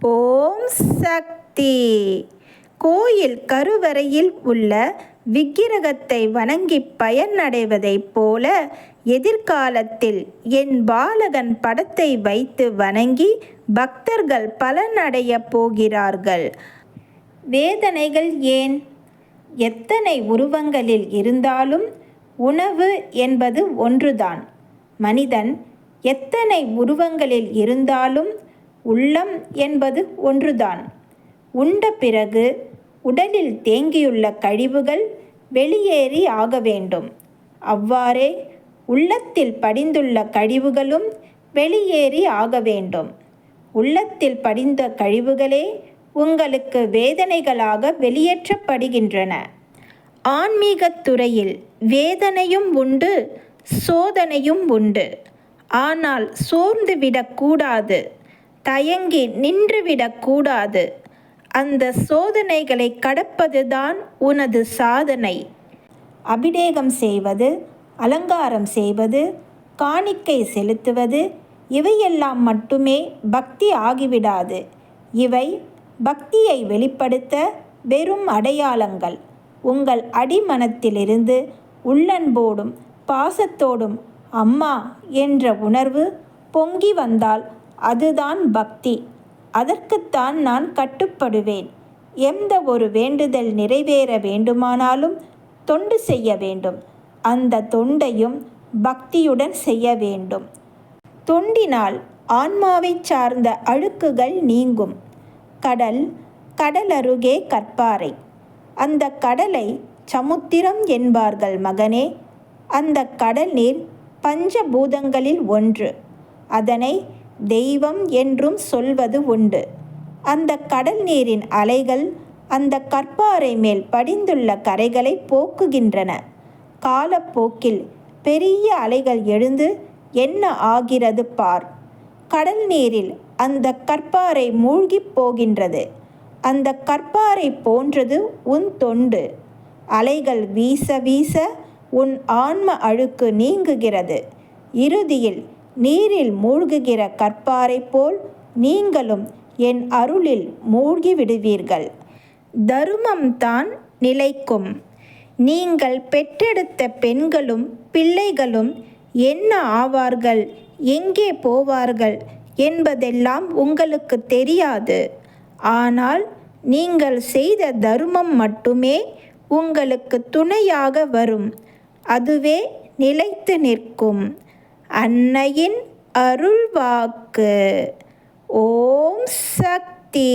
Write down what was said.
ஓம் சக்தி. கோயில் கருவறையில் உள்ள விக்கிரகத்தை வணங்கி பயனடைவதைப் போல எதிர்காலத்தில் என் பாலகன் படத்தை வைத்து வணங்கி பக்தர்கள் பலனடையப் போகிறார்கள். வேதனைகள் ஏன்? எத்தனை உருவங்களில் இருந்தாலும் உணவு என்பது ஒன்றுதான். மனிதன் எத்தனை உருவங்களில் இருந்தாலும் உள்ளம் என்பது ஒன்றுதான். உண்ட பிறகு உடலில் தேங்கியுள்ள கழிவுகள் வெளியேறி ஆக வேண்டும். அவ்வாறே உள்ளத்தில் படிந்துள்ள கழிவுகளும் வெளியேறி ஆக வேண்டும். உள்ளத்தில் படிந்த கழிவுகளே உங்களுக்கு வேதனைகளாக வெளியேற்றப்படுகின்றன. ஆன்மீகத் துறையில் வேதனையும் உண்டு சோதனையும் உண்டு. ஆனால் சோர்ந்து விடக்கூடாது தயங்கி நின்றுவிடக்கூடாது அந்த சோதனைகளை கடப்பதுதான் உனது சாதனை. அபிடேகம் செய்வது அலங்காரம் செய்வது காணிக்கை செலுத்துவது இவையெல்லாம் மட்டுமே பக்தி ஆகிவிடாது. இவை பக்தியை வெளிப்படுத்த வெறும் அடையாளங்கள். உங்கள் அடிமனத்திலிருந்து உள்ளன்போடும் பாசத்தோடும் அம்மா என்ற உணர்வு பொங்கி வந்தால் அதுதான் பக்தி. அதற்குத்தான் நான் கட்டுப்படுவேன். எந்த ஒரு வேண்டுதல் நிறைவேற வேண்டுமானாலும் தொண்டு செய்ய வேண்டும். அந்த தொண்டையும் பக்தியுடன் செய்ய வேண்டும். தொண்டினால் ஆன்மாவைச் சார்ந்த அழுக்குகள் நீங்கும். கடல் கடல் அருகே கற்பாறை. அந்த கடலை சமுத்திரம் என்பார்கள் மகனே. அந்த கடல் நீர் பஞ்சபூதங்களில் ஒன்று. அதனை தெய்வம் என்றும் சொல்வது உண்டு. அந்த கடல் நீரின் அலைகள் அந்த கற்பாறை மேல் படிந்துள்ள கரைகளை போக்குகின்றன. காலப்போக்கில் பெரிய அலைகள் எழுந்து என்ன ஆகிறது பார்? கடல் நீரில் அந்த கற்பாறை மூழ்கிப் போகின்றது. அந்த கற்பாறை போன்றது உன் தொண்டு. அலைகள் வீச வீச உன் ஆன்ம அழுக்கு நீங்குகிறது. இறுதியில் நீரில் மூழ்குகிற கற்பாறை போல் நீங்களும் என் அருளில் மூழ்கி விடுவீர்கள் தருமம்தான் நிலைக்கும். நீங்கள் பெற்றெடுத்த பெண்களும் பிள்ளைகளும் என்ன ஆவார்கள் எங்கே போவார்கள் என்பதெல்லாம் உங்களுக்கு தெரியாது. ஆனால் நீங்கள் செய்த தருமம் மட்டுமே உங்களுக்கு துணையாக வரும். அதுவே நிலைத்து நிற்கும். அன்னையின் அருள்வாக்கு. ஓம் சக்தி.